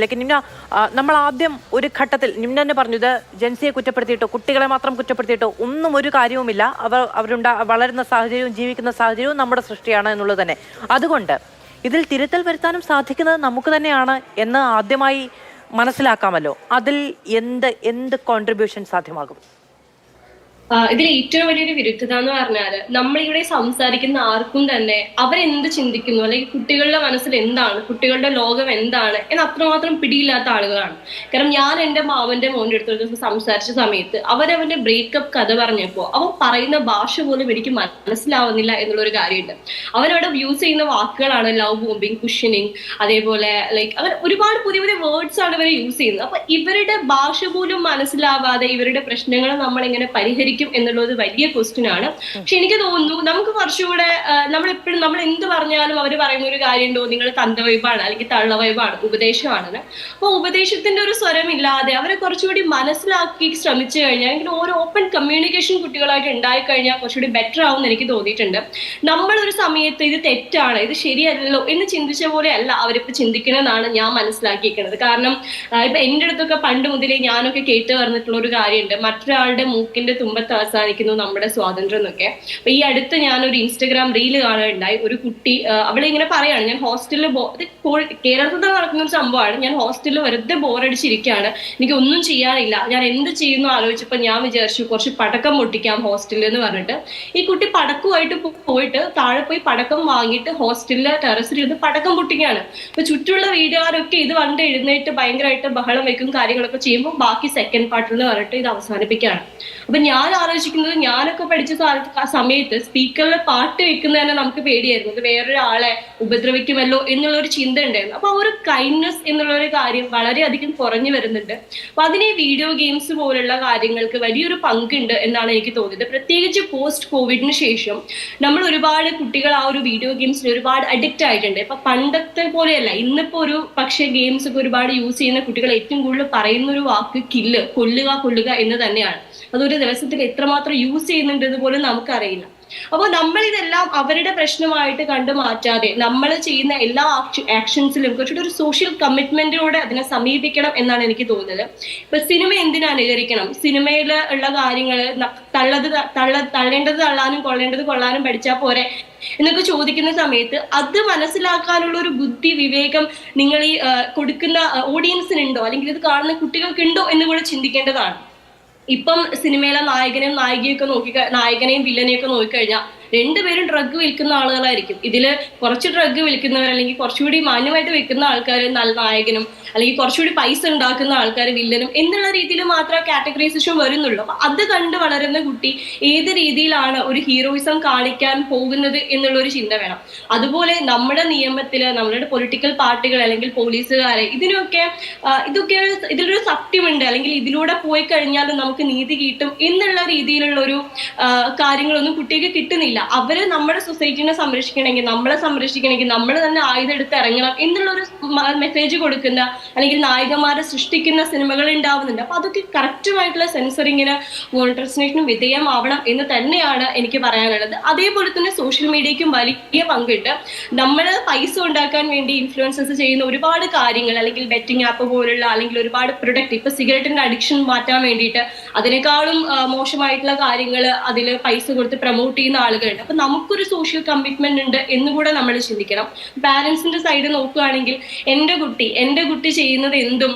ലേക്ക് നിമ്ന നമ്മൾ ആദ്യം ഒരു ഘട്ടത്തിൽ നിമ്ന തന്നെ പറഞ്ഞു ഇത് ജൻസിയെ കുറ്റപ്പെടുത്തിയിട്ടോ കുട്ടികളെ മാത്രം കുറ്റപ്പെടുത്തിയിട്ടോ ഒന്നും ഒരു കാര്യവുമില്ല. അവർ അവരുണ്ട വളരുന്ന സാഹചര്യവും ജീവിക്കുന്ന സാഹചര്യവും നമ്മുടെ സൃഷ്ടിയാണ് എന്നുള്ളത് തന്നെ. അതുകൊണ്ട് ഇതിൽ തിരുത്തൽ വരുത്താനും സാധിക്കുന്നത് നമുക്ക് തന്നെയാണ് എന്ന് ആദ്യമായി മനസ്സിലാക്കാമല്ലോ. അതിൽ എന്ത് എന്ത് കോൺട്രിബ്യൂഷൻ സാധ്യമാകും? ഇതിൽ ഏറ്റവും വലിയൊരു വിരുദ്ധത എന്ന് പറഞ്ഞാൽ നമ്മളിവിടെ സംസാരിക്കുന്ന ആർക്കും തന്നെ അവരെന്ത് ചിന്തിക്കുന്നു? അല്ലെങ്കിൽ കുട്ടികളുടെ മനസ്സിൽ എന്താണ്? കുട്ടികളുടെ ലോകം എന്താണ്? എന്ന് അത്രമാത്രം പിടിയില്ലാത്ത ആളുകളാണ്. കാരണം ഞാൻ എന്റെ മാവന്റെ മോന്റെ അടുത്ത് ഒരു ദിവസം സംസാരിച്ച സമയത്ത് അവരവന്റെ ബ്രേക്കപ്പ് കഥ പറഞ്ഞപ്പോൾ അവൻ പറയുന്ന ഭാഷ പോലും എനിക്ക് മനസ്സിലാവുന്നില്ല എന്നുള്ളൊരു കാര്യമുണ്ട്. അവരവിടെ യൂസ് ചെയ്യുന്ന വാക്കുകളാണ് ലവ് ബോംബിങ് കുഷനിങ് അതേപോലെ ലൈക്ക് അവർ ഒരുപാട് പുതിയ പുതിയ വേർഡ്സ് ആണ് ഇവർ യൂസ് ചെയ്യുന്നത്. അപ്പൊ ഇവരുടെ ഭാഷ പോലും മനസ്സിലാവാതെ ഇവരുടെ പ്രശ്നങ്ങൾ നമ്മൾ എങ്ങനെ പരിഹരിക്കും എന്നുള്ളത് വലിയ ക്വസ്റ്റ്യൻ ആണ്. പക്ഷെ എനിക്ക് തോന്നുന്നു നമുക്ക് കുറച്ചുകൂടെ നമ്മൾ എപ്പോഴും നമ്മൾ എന്ത് പറഞ്ഞാലും അവർ പറയുന്ന ഒരു കാര്യമുണ്ടോ? നിങ്ങൾ തന്ത വൈബാണ് അല്ലെങ്കിൽ തള്ള വൈബാണ് ഉപദേശമാണെന്ന്. അപ്പോൾ ഉപദേശത്തിന്റെ ഒരു സ്വരം ഇല്ലാതെ അവരെ കുറച്ചുകൂടി മനസ്സിലാക്കി ശ്രമിച്ചു കഴിഞ്ഞാൽ അല്ലെങ്കിൽ ഓരോ ഓപ്പൺ കമ്മ്യൂണിക്കേഷൻ കുട്ടികളായിട്ട് ഉണ്ടായി കഴിഞ്ഞാൽ കുറച്ചുകൂടി ബെറ്റർ ആവും എന്ന് എനിക്ക് തോന്നിയിട്ടുണ്ട്. നമ്മൾ ഒരു സമയത്ത് ഇത് തെറ്റാണ് ഇത് ശരിയല്ലോ എന്ന് ചിന്തിച്ച പോലെ അല്ല അവരിപ്പോ ചിന്തിക്കണമെന്നാണ് ഞാൻ മനസ്സിലാക്കിയിരിക്കുന്നത്. കാരണം ഇപ്പൊ എന്റെ അടുത്തൊക്കെ പണ്ട് മുതലേ ഞാനൊക്കെ കേട്ട് പറഞ്ഞിട്ടുള്ള ഒരു കാര്യമുണ്ട്. മറ്റൊരാളുടെ മൂക്കിന്റെ തുമ്പത്ത് അവസാനിക്കുന്നു നമ്മുടെ സ്വാതന്ത്ര്യം എന്നൊക്കെ. അപ്പൊ ഈ അടുത്ത് ഞാൻ ഒരു ഇൻസ്റ്റഗ്രാം റീൽ കാണാനുണ്ടായി ഒരു കുട്ടി അവിടെ അവളെ ഇങ്ങനെ പറയാണ് ഞാൻ ഹോസ്റ്റലിൽ കേരളത്തിൽ തന്നെ നടക്കുന്ന ഒരു സംഭവമാണ്. ഞാൻ ഹോസ്റ്റലിൽ വെറുതെ ബോറടിച്ചിരിക്കുകയാണ്. എനിക്ക് ഒന്നും ചെയ്യാറില്ല ഞാൻ എന്ത് ചെയ്യുന്നു ആലോചിച്ചപ്പോൾ ഞാൻ വിചാരിച്ചു കുറച്ച് പടക്കം പൊട്ടിക്കാം ഹോസ്റ്റലിൽ എന്ന് പറഞ്ഞിട്ട്. ഈ കുട്ടി പടക്കമായിട്ട് പോയിട്ട് താഴെ പോയി പടക്കം വാങ്ങിയിട്ട് ഹോസ്റ്റലിലെ ടെറസിൽ ഇരുന്ന് പടക്കം പൊട്ടിക്കുകയാണ്. അപ്പൊ ചുറ്റുള്ള വീടുകാരൊക്കെ ഇത് കണ്ട് എഴുന്നേറ്റ് ഭയങ്കരമായിട്ട് ബഹളം വെക്കും കാര്യങ്ങളൊക്കെ ചെയ്യുമ്പോൾ ബാക്കി സെക്കൻഡ് പാർട്ടിൽ പറഞ്ഞിട്ട് ഇത് അവസാനിപ്പിക്കുകയാണ്. അപ്പൊ ഞാൻ ആലോചിക്കുന്നത് ഞാനൊക്കെ പഠിച്ച സമയത്ത് സ്പീക്കറിൽ പാട്ട് വെക്കുന്നത് തന്നെ നമുക്ക് പേടിയായിരുന്നു. അത് വേറൊരാളെ ഉപദ്രവിക്കുമല്ലോ എന്നുള്ള ഒരു ചിന്ത ഉണ്ടായിരുന്നു. അപ്പൊ ഒരു കൈൻഡ്നെസ് എന്നുള്ള ഒരു കാര്യം വളരെയധികം കുറഞ്ഞു വരുന്നുണ്ട്. അപ്പൊ അതിന് വീഡിയോ ഗെയിംസ് പോലുള്ള കാര്യങ്ങൾക്ക് വലിയൊരു പങ്കുണ്ട് എന്നാണ് എനിക്ക് തോന്നിയത്. പ്രത്യേകിച്ച് പോസ്റ്റ് കോവിഡിന് ശേഷം നമ്മൾ ഒരുപാട് കുട്ടികൾ ആ ഒരു വീഡിയോ ഗെയിംസിൽ ഒരുപാട് അഡിക്റ്റ് ആയിട്ടുണ്ട്. ഇപ്പൊ പണ്ടത്തെ പോലെയല്ല. ഇന്നിപ്പോ ഒരു പക്ഷേ ഗെയിംസ് ഒക്കെ ഒരുപാട് യൂസ് ചെയ്യുന്ന കുട്ടികൾ ഏറ്റവും കൂടുതൽ പറയുന്ന ഒരു വാക്ക് കില്ല് കൊല്ലുക കൊല്ലുക എന്ന് തന്നെയാണ്. അതൊരു ദിവസത്തിൽ എത്രമാത്രം യൂസ് ചെയ്യുന്നുണ്ടെന്ന് പോലും നമുക്കറിയില്ല. അപ്പോൾ നമ്മൾ ഇതെല്ലാം അവരുടെ പ്രശ്നമായിട്ട് കണ്ടു മാറ്റാതെ നമ്മൾ ചെയ്യുന്ന എല്ലാ ആക്ഷൻസിലും കുറച്ചുകൂടി ഒരു സോഷ്യൽ കമ്മിറ്റ്മെന്റിലൂടെ അതിനെ സമീപിക്കണം എന്നാണ് എനിക്ക് തോന്നുന്നത്. ഇപ്പൊ സിനിമ എന്തിനു അനുകരിക്കണം? സിനിമയിൽ ഉള്ള കാര്യങ്ങൾ തള്ളത് തള്ള തള്ളേണ്ടത് തള്ളാനും കൊള്ളേണ്ടത് കൊള്ളാനും പഠിച്ചാൽ പോരെ? എന്നൊക്കെ ചോദിക്കുന്ന സമയത്ത് അത് മനസ്സിലാക്കാനുള്ള ഒരു ബുദ്ധി വിവേകം നിങ്ങൾ ഈ കൊടുക്കുന്ന ഓഡിയൻസിനുണ്ടോ അല്ലെങ്കിൽ ഇത് കാണുന്ന കുട്ടികൾക്കുണ്ടോ എന്ന് കൂടെ ചിന്തിക്കേണ്ടതാണ്. ഇപ്പം സിനിമയിലെ നായകനെയും നായികയൊക്കെ നോക്കി നായകനെയും വില്ലനെയൊക്കെ നോക്കിക്കഴിഞ്ഞാൽ രണ്ടുപേരും ഡ്രഗ് വിൽക്കുന്ന ആളുകളായിരിക്കും. ഇതിൽ കുറച്ച് ഡ്രഗ് വിൽക്കുന്നവർ അല്ലെങ്കിൽ കുറച്ചുകൂടി മാന്യമായിട്ട് വിൽക്കുന്ന ആൾക്കാർ നല്ല നായകനും അല്ലെങ്കിൽ കുറച്ചുകൂടി പൈസ ഉണ്ടാക്കുന്ന ആൾക്കാർ വില്ലനും എന്നുള്ള രീതിയിൽ മാത്രമേ കാറ്റഗറൈസേഷൻ വരുന്നുള്ളൂ. അപ്പൊ അത് കണ്ട് വളരുന്ന കുട്ടി ഏത് രീതിയിലാണ് ഒരു ഹീറോയിസം കാണിക്കാൻ പോകുന്നത് എന്നുള്ള ഒരു ചിന്ത വേണം. അതുപോലെ നമ്മുടെ നിയമത്തിൽ നമ്മുടെ പൊളിറ്റിക്കൽ പാർട്ടികൾ അല്ലെങ്കിൽ പോലീസുകാരെ ഇതിനൊക്കെ ഇതൊക്കെ ഇതിലൊരു സത്യമുണ്ട്. അല്ലെങ്കിൽ ഇതിലൂടെ പോയി കഴിഞ്ഞാൽ നമുക്ക് നീതി കിട്ടും എന്നുള്ള രീതിയിലുള്ള ഒരു കാര്യങ്ങളൊന്നും കുട്ടിക്ക് കിട്ടുന്നില്ല. അവർ നമ്മുടെ സൊസൈറ്റിനെ സംരക്ഷിക്കണമെങ്കിൽ നമ്മളെ സംരക്ഷിക്കണമെങ്കിൽ നമ്മൾ തന്നെ ആയുധം എടുത്ത് ഇറങ്ങണം എന്നുള്ള ഒരു മെസ്സേജ് കൊടുക്കുന്ന അല്ലെങ്കിൽ നായികമാരെ സൃഷ്ടിക്കുന്ന സിനിമകൾ ഉണ്ടാവുന്നുണ്ട്. അപ്പൊ അതൊക്കെ കറക്റ്റുമായിട്ടുള്ള സെൻസറിങ്ങിന് മോണിറ്ററിസേഷനും വിധേയമാവണം എന്ന് തന്നെയാണ് എനിക്ക് പറയാനുള്ളത്. അതേപോലെ തന്നെ സോഷ്യൽ മീഡിയയ്ക്കും വലിയ പങ്കുണ്ട്. നമ്മൾ പൈസ ഉണ്ടാക്കാൻ വേണ്ടി ഇൻഫ്ലുവൻസസ് ചെയ്യുന്ന ഒരുപാട് കാര്യങ്ങൾ അല്ലെങ്കിൽ ബെറ്റിംഗ് ആപ്പ് പോലുള്ള അല്ലെങ്കിൽ ഒരുപാട് പ്രൊഡക്റ്റ് ഇപ്പൊ സിഗരറ്റിന്റെ അഡിക്ഷൻ മാറ്റാൻ വേണ്ടിയിട്ട് അതിനേക്കാളും മോശമായിട്ടുള്ള കാര്യങ്ങൾ അതിൽ പൈസ കൊടുത്ത് പ്രൊമോട്ട് ചെയ്യുന്ന ആളുകളുണ്ട് അപ്പൊ നമുക്കൊരു സോഷ്യൽ കമ്മിറ്റ്മെന്റ് ഉണ്ട് എന്ന് കൂടെ നമ്മൾ ചിന്തിക്കണം. പാരന്റ്സിന്റെ സൈഡ് നോക്കുകയാണെങ്കിൽ എന്റെ കുട്ടി എന്റെ കുട്ടി ചെയ്യുന്നത് എന്തും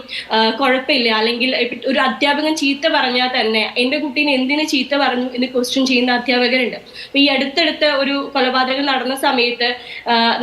കുഴപ്പമില്ല. അല്ലെങ്കിൽ ഒരു അധ്യാപകൻ ചീത്ത പറഞ്ഞാൽ തന്നെ എന്റെ കുട്ടീനെ എന്തിനു ചീത്ത പറഞ്ഞു എന്ന് ക്വസ്റ്റ്യൻ ചെയ്യുന്ന അധ്യാപകരുണ്ട്. അപ്പൊ ഈ അടുത്തടുത്ത് ഒരു കൊലപാതകം നടന്ന സമയത്ത്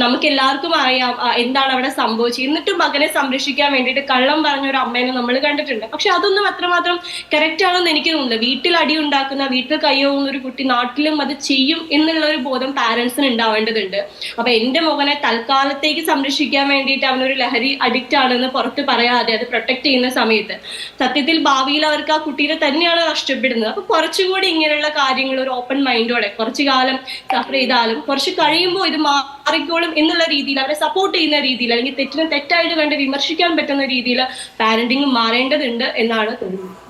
നമുക്ക് എല്ലാവർക്കും അറിയാം എന്താണ് അവിടെ സംഭവിച്ചത്. എന്നിട്ടും മകനെ സംരക്ഷിക്കാൻ വേണ്ടിയിട്ട് കള്ളം പറഞ്ഞ ഒരു അമ്മേനെ നമ്മൾ കണ്ടിട്ടുണ്ട്. പക്ഷെ അതൊന്നും അത്രമാത്രം കറക്റ്റ് ആണെന്ന് എനിക്ക് തോന്നുന്നില്ല. വീട്ടിൽ അടി ഉണ്ടാക്കുന്ന വീട്ടിൽ കയ്യോകുന്ന ഒരു കുട്ടി നാട്ടിലും അത് ചെയ്യും എന്നുള്ള ഒരു ബോധം പാരന്റ്സിന് ഉണ്ടാവേണ്ടതുണ്ട്. അപ്പൊ എന്റെ മകനെ തൽക്കാലത്തേക്ക് സംരക്ഷിക്കാൻ വേണ്ടിയിട്ട് അവനൊരു ലഹരി അഡിക്റ്റ് ആണെന്ന് പുറത്ത് പറയാതെ അത് പ്രൊട്ടക്ട് ചെയ്യുന്ന സമയത്ത് സത്യത്തിൽ ഭാവിയിൽ അവർക്ക് ആ കുട്ടീനെ തന്നെയാണ് നഷ്ടപ്പെടുന്നത്. അപ്പൊ കുറച്ചുകൂടി ഇങ്ങനെയുള്ള കാര്യങ്ങൾ ഒരു ഓപ്പൺ മൈൻഡോടെ കുറച്ചു കാലം സഫർ ചെയ്താലും കുറച്ച് കഴിയുമ്പോൾ ഇത് മാറിക്കോളും എന്നുള്ള രീതിയിൽ അവരെ സപ്പോർട്ട് ചെയ്യുന്ന രീതിയിൽ അല്ലെങ്കിൽ തെറ്റിനെ തെറ്റായിട്ട് കണ്ട് വിമർശിക്കാൻ പറ്റുന്ന രീതിയിൽ പാരന്റിങ് മാറേണ്ടതുണ്ട് എന്നാണ് തോന്നുന്നത്.